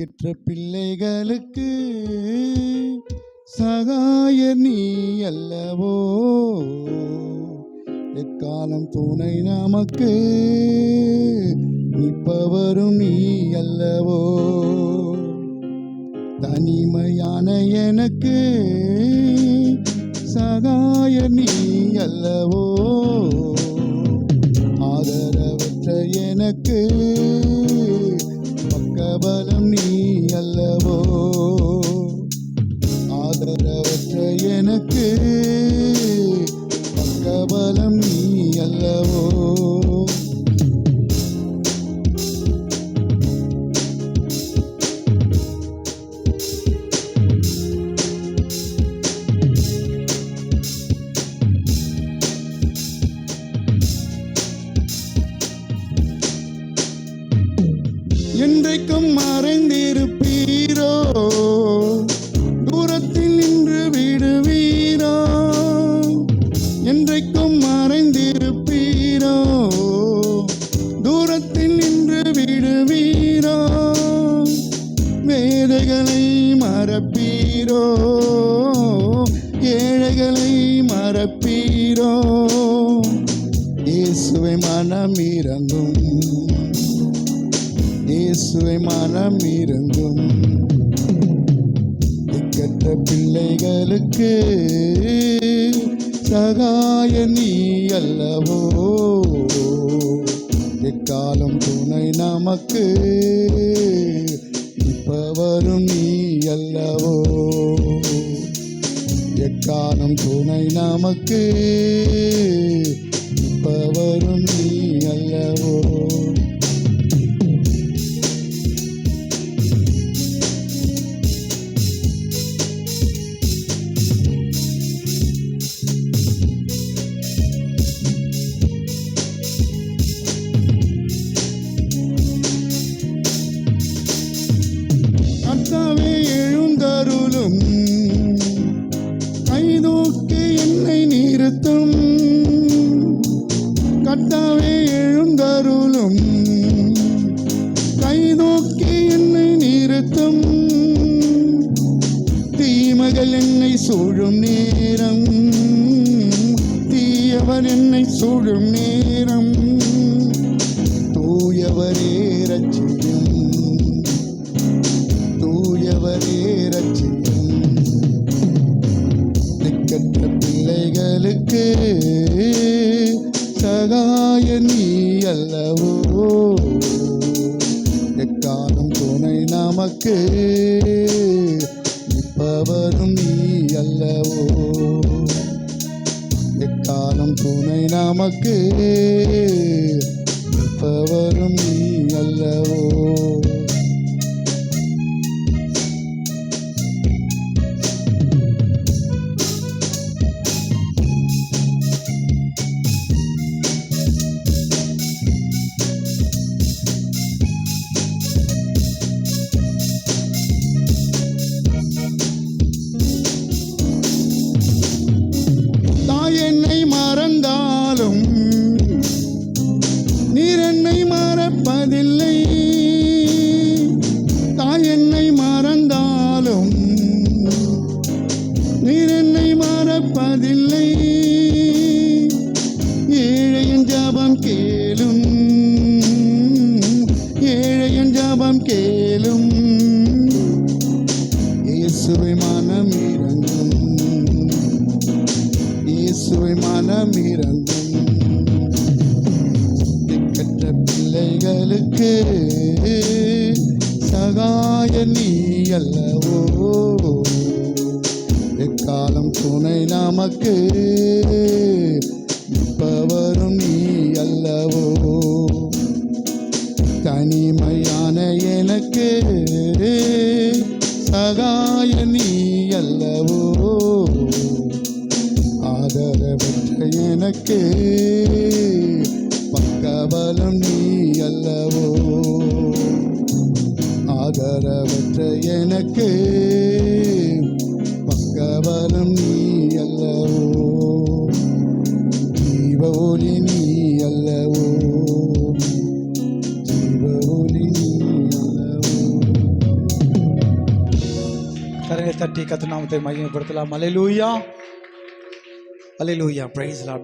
திக்கற்ற பிள்ளைகளுக்கு சகாய நீ அல்லவோ? எக்காலம் துணை நமக்கு நிற்பவரும் நீ அல்லவோ? தனிமையான எனக்கு சகாய நீ அல்லவோ? ஆதரவற்ற எனக்கு என்றைக்கும் மறைந்திருப்பீரோ? தூரத்தில் நின்று விடுவீரோ? என்றைக்கும் மறைந்திருப்பீரோ? தூரத்தில் நின்று விடுவீரோ? வேதைகளை மறப்பீரோ? ஏழைகளை மறப்பீரோ? இயேசுவை மனம் இறங்கும் இயேசுவை மனம் இருந்தும் திக்கற்ற பிள்ளைகளுக்கு சகாய நீ அல்லவோ? எக்காலம் துணை நமக்கு இப்பவரும் நீ அல்லவோ? எக்காலம் துணை நமக்கு இப்பவரும் நீ சூழும் நேரம். தீயவர் என்னை சூழும் நேரம். தூயவரே ரட்சியும் தூயவரே ரட்சியும் திக்கற்ற பிள்ளைகளுக்கு சகாய நீ அல்லவோ? எக்காலம் துணை நமக்கு நமக்கு நீர் என்னை மறப்பதில்லை. ஏழையின் ஜபம் கேளும். ஏழையின் ஜபம் கேளும். இயேசுவை மனம் இறங்கும். இயேசுவை மனம் இறங்கும். திக்கற்ற பிள்ளைகளுக்கு சகாய நீ அல்லவோ? காலம் துணை நமக்கு. இப்பவரும் நீ அல்லவோ? தனிமையான எனக்கு. சகாய நீ அல்லவோ? ஆதரவற்ற எனக்கு. பக்கபலம் நீ அல்லவோ? ஆதரவற்ற எனக்கு. தட்டி கத்துநாமத்தை மகிமைப்படுத்தலாம் அலையிலூயா அலையிலூயா பிரைஸ் லார்ட்